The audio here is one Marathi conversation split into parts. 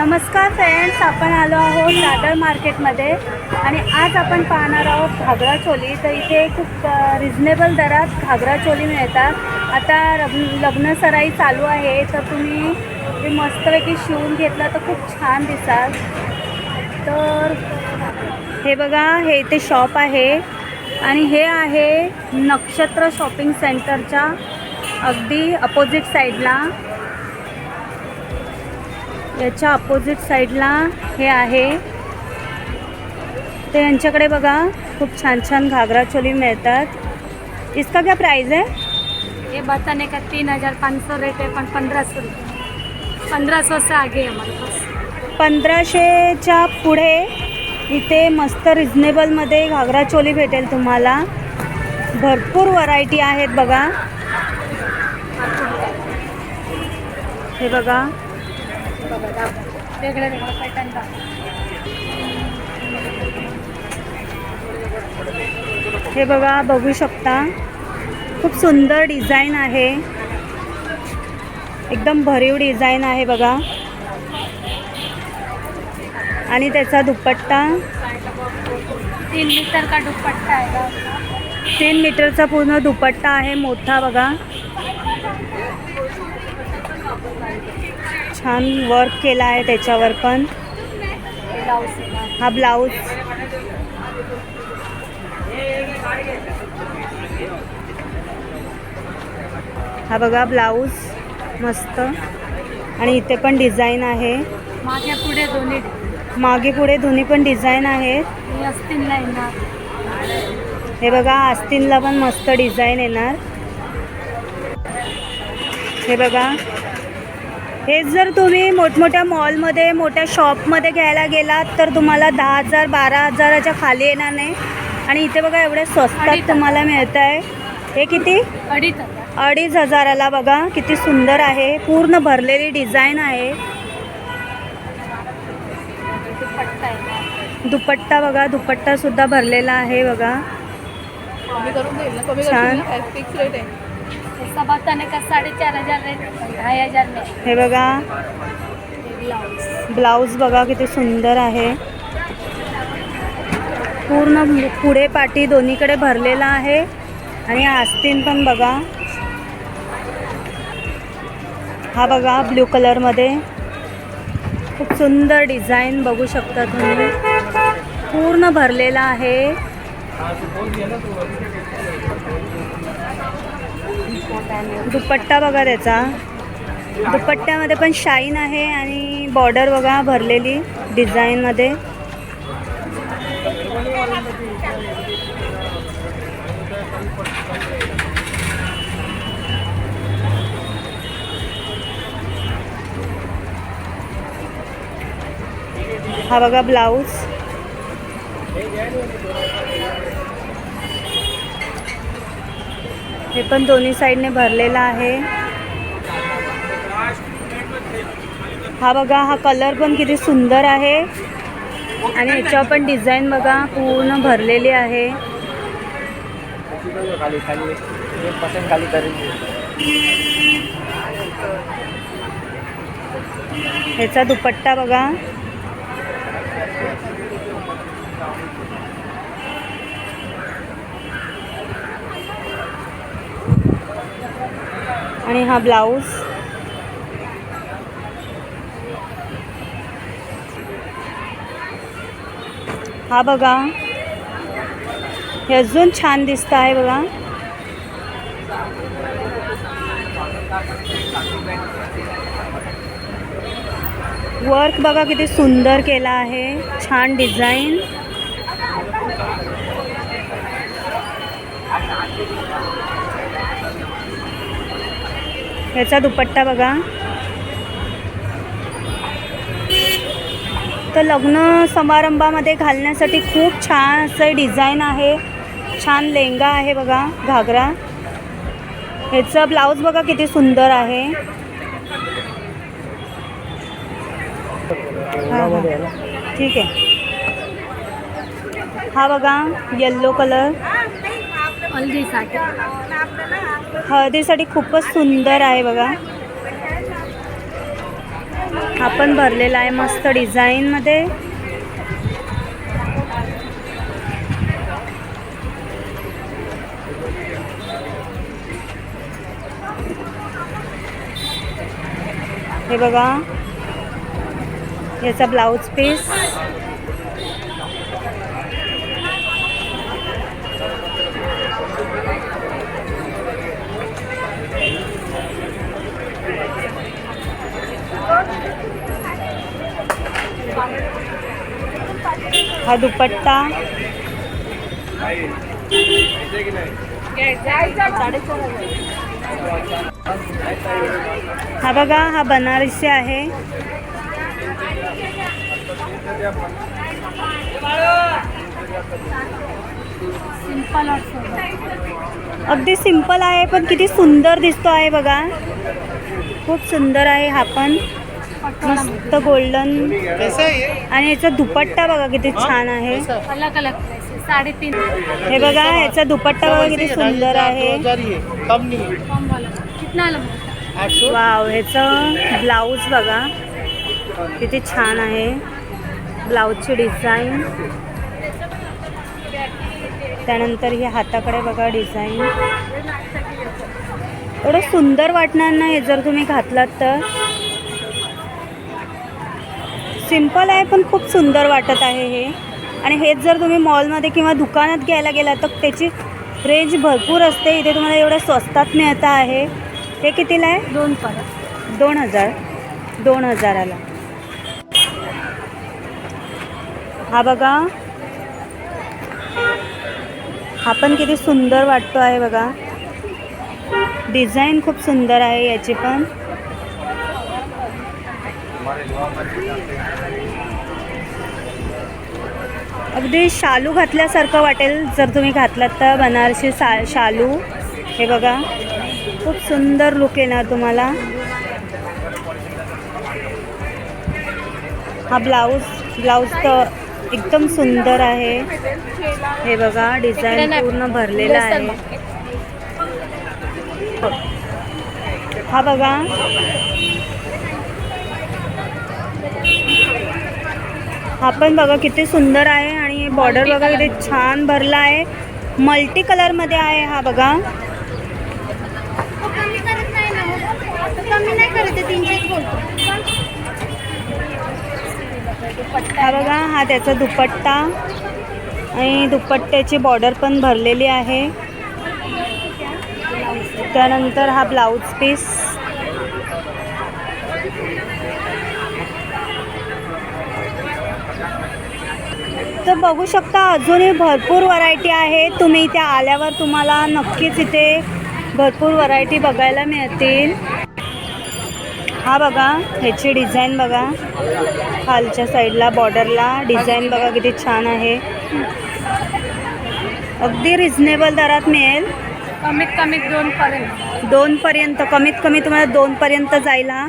नमस्कार फ्रेंड्स आपण आलो आहोत दादर मार्केटमध्ये आणि आज आपण पाहणार आहोत घागरा चोली. तर इथे खूप रिजनेबल दरात घागरा चोली मिळतात. आता लग्न लग्न सराई चालू आहे. तर तुम्ही ते मस्तपैकी शिवून घेतला तर खूप छान दिसाल. तर हे बघा हे इथे शॉप आहे. आणि हे आहे नक्षत्र शॉपिंग सेंटरच्या अगदी अपोजिट साईडला याच्या अपोजिट साईडला हे आहे. तर यांच्याकडे बघा खूप छान छान घागरा चोली मिळतात. इसका क्या प्राइस है ये बताने का तीन हजार पाँच सौ रेट है पण पंद्रह सौ पंद्रह सौ से आगे है हमारे पास पंधराशेच्या पुढे इथे मस्त रिजनेबलमध्ये घागरा चोली भेटेल तुम्हाला. भरपूर व्हरायटी आहेत बघा. हे बघा. वेगळे वेगळे पॅटर्न हे बघा बघू शकता. खूप सुंदर डिझाईन आहे. एकदम भरीव डिझाईन आहे बघा. आणि त्याचा दुपट्टा तीन मीटर का दुपट्टा है तीन मीटरचा पूर्ण दुपट्टा आहे मोठा बघा. छान वर्क केला आहे त्याच्यावर पण. हा ब्लाऊज हा बघा ब्लाऊज मस्त. आणि इथे पण डिझाईन आहे. मागे पुढे दोन्ही. मागे पुढे दोन्ही पण डिझाईन आहेत. हे हे बघा आस्तीनला पण मस्त डिझाईन येणार. हे बघा. हे जर तुम्ही मोठमोठ्या मॉलमध्ये मोठ्या शॉपमध्ये घ्यायला गेलात तर तुम्हाला दहा हजार बारा हजाराच्या खाली येणार नाही. आणि इथे बघा एवढ्या स्वस्तात तुम्हाला मिळत आहे हे किती? अडीच अडीच हजाराला बघा किती सुंदर आहे. पूर्ण भरलेली डिझाईन आहे. दुपट्टा बघा दुपट्टा सुद्धा भरलेला आहे बघा. छान. फिक्स रेट आहे. का हजार रेट ढाई हजार में हे बघा. ब्लाउज ब्लाऊज बघा किती सुंदर आहे. पूर्ण पुढे पाठी दोन्हीकडे भरलेला आहे. आणि आस्तीन पण बघा. हा बघा ब्ल्यू कलरमध्ये. खूप सुंदर डिझाईन बघू शकता तुम्ही. पूर्ण भरलेला आहे. दुपट्टा बघा त्याचा. दुपट्ट्यामध्ये पण शाईन आहे आणि बॉर्डर बघा भरलेली डिझाईनमध्ये. हा बघा ब्लाऊज. हे पण दोन्ही साईडने भरलेला आहे. हा बघा हा कलर पण किती सुंदर आहे. आणि याच्यावर पण डिझाईन बघा पूर्ण भरलेली आहे. ह्याचा दुपट्टा बघा. हा ब्लाऊज. हा बघा. हे अजून छान दिसतं आहे बघा. वर्क बघा किती सुंदर केला छान डिझाईन. ह्याचा दुपट्टा बघा. तर लग्न समारंभामध्ये घालण्यासाठी खूप छान असं डिझाईन आहे. छान लेंगा आहे बघा घागरा. ह्याचं ब्लाऊज बघा किती सुंदर आहे. ठीक आहे. हा बघा येल्लो कलर हल्दीसाठी हळदीसाठी खूपच सुंदर आहे बघा. हा पण भरलेला आहे मस्त डिझाईनमध्ये हे बघा. याचा ब्लाऊज पीस हा दुपट्टा. हा बघा हा बनारसी आहे. सिंपल अगदी सिंपल आहे पण किती सुंदर दिसतो आहे बघा. खूप सुंदर आहे हा पण. मस्त गोल्डन आणि याचा दुपट्टा बघा किती छान आहे. अलग अलग प्राइस है साढ़े तीन हे बघा याचा दुपट्टा बघा किती सुंदर आहे. कम नहीं कम वाला कितना लंबा आठ सौ वाव ह्याचं ब्लाऊज बघा. किती छान आहे. ब्लाऊजची डिझाईन त्यानंतर हे हाताकडे बघा डिझाईन एवढं सुंदर वाटणार ना हे जर तुम्ही घातलात तर. सिंपल आहे पण खूप सुंदर वाटत आहे हे. आणि हेच जर तुम्ही मॉलमध्ये किंवा दुकानात घ्यायला गेला तर त्याची रेंज भरपूर असते. इथे तुम्हाला एवढ्या स्वस्तात मिळतं आहे. हे कितीला आहे? दोन परत. दोन हजार. दोन हजाराला. हा बघा. हा पण किती सुंदर वाटतो आहे बघा. डिझाईन खूप सुंदर आहे याची पण. अगदी शालू घातल्यासारखं वाटेल जर तुम्ही घातलात तर बनारसी सा शालू. हे बघा खूप सुंदर लुक येणार तुम्हाला. हा ब्लाऊज ब्लाऊज तर एकदम सुंदर आहे. हे बघा डिझाईन पूर्ण भरलेला आहे. हा बघा हा पण बघा किती सुंदर आहे आणि बॉर्डर बघा किती छान भरला आहे. मल्टी कलरमध्ये आहे हा बघा. हा बघा हा त्याचा दुपट्टा आणि दुपट्ट्याची बॉर्डर पण भरलेली आहे. त्यानंतर हा ब्लाऊज पीस तर बघू शकता अजूनही भरपूर व्हरायटी आहे. तुम्ही इथे आल्यावर तुम्हाला नक्कीच इथे भरपूर व्हरायटी बघायला मिळतील. हा बघा ह्याची डिझाईन बघा. खालच्या साईडला बॉर्डरला डिझाईन बघा किती छान आहे. अगदी रिझनेबल दरात मिळेल. कमीत कमी दोन पर्यंत. दोनपर्यंत कमीत कमी तुम्हाला दोनपर्यंत जाईल हा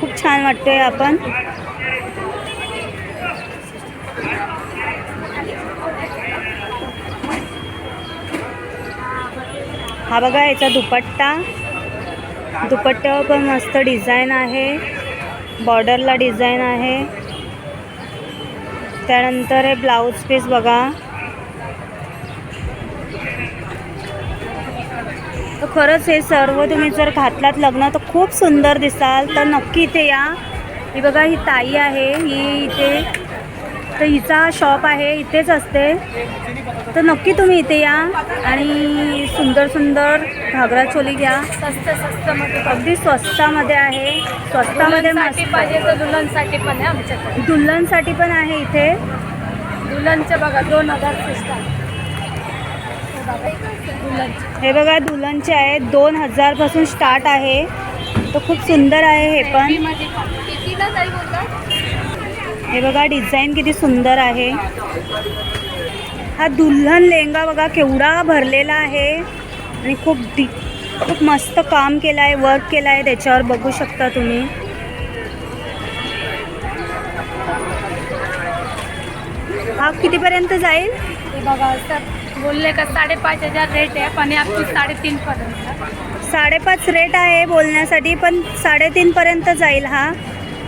खूप छान वाटतोय आपण. हा बघा याचा दुपट्टा. दुपट्ट्यावर पण मस्त डिझाईन आहे. बॉर्डरला डिझाईन आहे. त्यानंतर हे ब्लाऊज पीस बघा. तर खरंच हे सर्व तुम्ही जर घातलात लग्न तर खूप सुंदर दिसाल. तर नक्की इथे या. ही बघा ही ताई आहे. ही इथे तर हिचा शॉप आहे इथेच असते. तर नक्की तुम्ही इथे या आणि सुंदर सुंदर घागरा चोली घ्या. स्वस्त स्वस्त मध्ये अगदी स्वस्तामध्ये आहे. स्वस्तामध्ये पाहिजे तर दुल्हनसाठी पण आहे आमच्याकडे. दुल्हनसाठी पण आहे इथे. दुल्हनचे बघा दोन हजार हे बघा दुल्हनचे आहे दोन हजारपासून स्टार्ट आहे. तर खूप सुंदर आहे हे पण मध्ये कितीला ताई बोलतात हे बघा डिझाईन किती सुंदर आहे. हा दुल्हन लेहंगा बघा केवढा भरलेला आहे. आणि खूप दि खूप मस्त काम केलं आहे वर्क केलं आहे त्याच्यावर बघू शकता तुम्ही. हा कितीपर्यंत जाईल? ते बघा सर बोलले का साडेपाच हजार रेट आहे पण आपली साडेतीन पर्यंत. साडेपाच रेट आहे बोलण्यासाठी पण साडेतीनपर्यंत जाईल हा.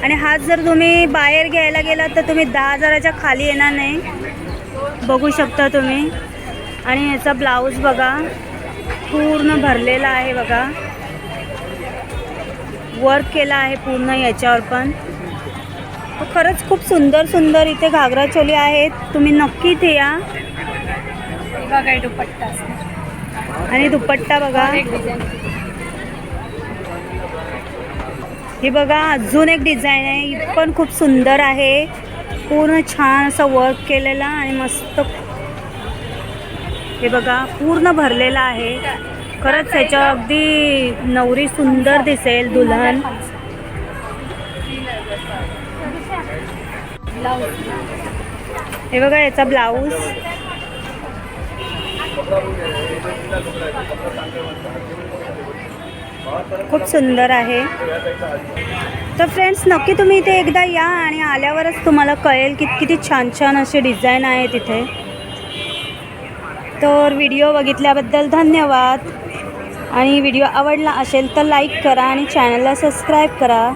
आणि हाच जर तुम्ही बाहेर घ्यायला गेलात तर तुम्ही दहा हजाराच्या खाली येणार नाही. बघू शकता तुम्ही. आणि याचा ब्लाऊज बघा पूर्ण भरलेला आहे बघा. वर्क केला आहे पूर्ण याच्यावर पण. खरंच खूप सुंदर सुंदर इथे घागरा चोली आहेत. तुम्ही नक्की इथे या. बघा दुपट्टा. आणि दुपट्टा बघा. हे बघा अजून एक डिझाईन आहे. ही पण खूप सुंदर आहे. पूर्ण छान असं वर्क केलेला आणि मस्त. हे बघा पूर्ण भरलेलं आहे. खरंच ह्याच्या अगदी नवरी सुंदर दिसेल दुल्हन. हे बघा याचा ब्लाऊज खूप सुंदर आहे. तर फ्रेंड्स नक्की तुम्ही इथे एकदा या आणि आल्यावरच तुम्हाला कळेल की किती छान छान असे डिझाईन आहे तिथे तर व्हिडिओ बघितल्याबद्दल धन्यवाद. आणि व्हिडिओ आवडला असेल तर लाईक करा आणि चॅनलला सबस्क्राईब करा.